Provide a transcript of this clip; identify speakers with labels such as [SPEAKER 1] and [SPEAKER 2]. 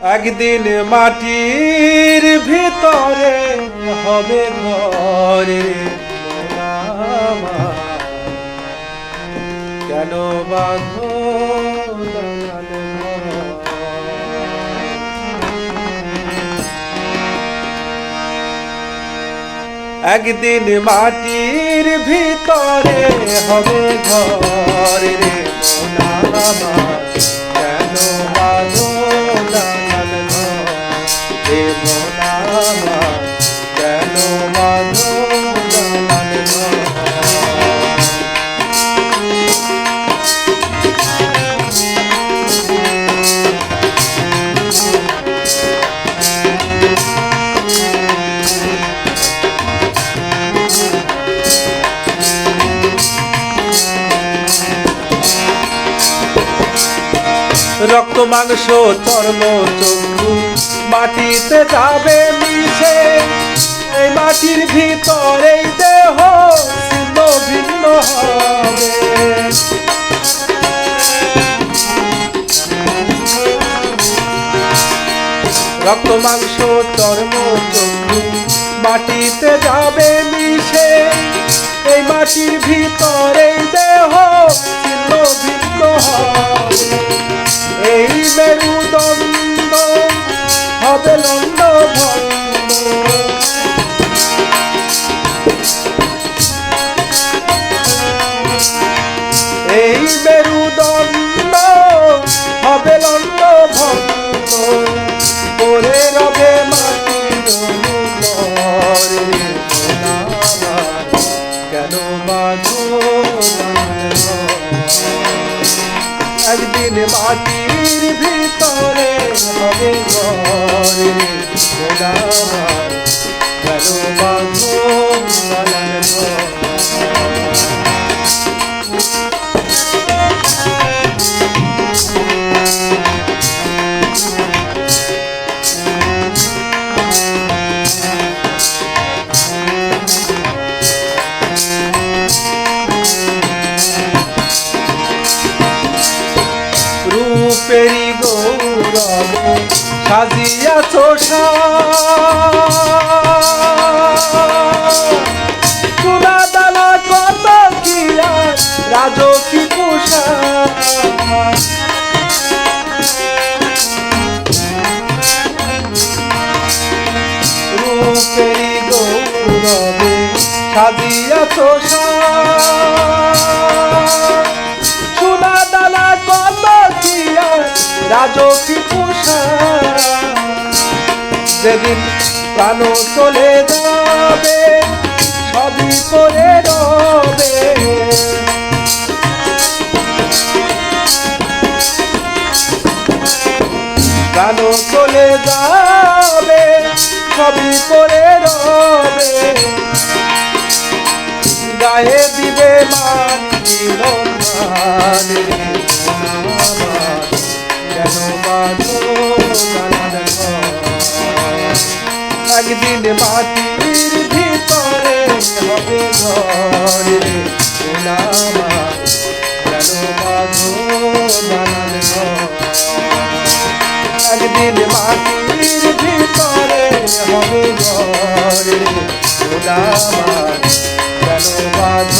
[SPEAKER 1] একদিন মাটির ভিতরে হবে ঘরে। কেন বাঁধো একদিন মাটির ভিতরে হবে ঘরে রে রক্ত মাংস চর্ম চক্ষু মাটিতে যাবে মিশে, এই মাটির ভিতরেই দেহ ভিন্ন হবে। রক্ত, মাংস, চর্ম, চক্ষু মাটিতে যাবে মিশে, এই মাটির ভিতরেই দেহ ছিন্ন একদিন মাটির ভিতরে হবে ঘরে কেন রূপেরি গৌরব সাজিয়াছ সোনা দানা কত কিয়া রাজকি পোষা রূপেরি গৌরবে সাজিয়াছ সোনা রাজকি পোষা যেদিন প্রাণ চলে যাবে, সবই করে রবে। প্রাণ চলে যাবে, সবই করে রবে। গায়ে দিবে মাটির একদিন মাটির ভিতরে হবে ঘর রে আমার। কেন বাঁধো ঘর? একদিন মাটির ভিতরে হবে ঘর রে আমার। কেন বাঁধো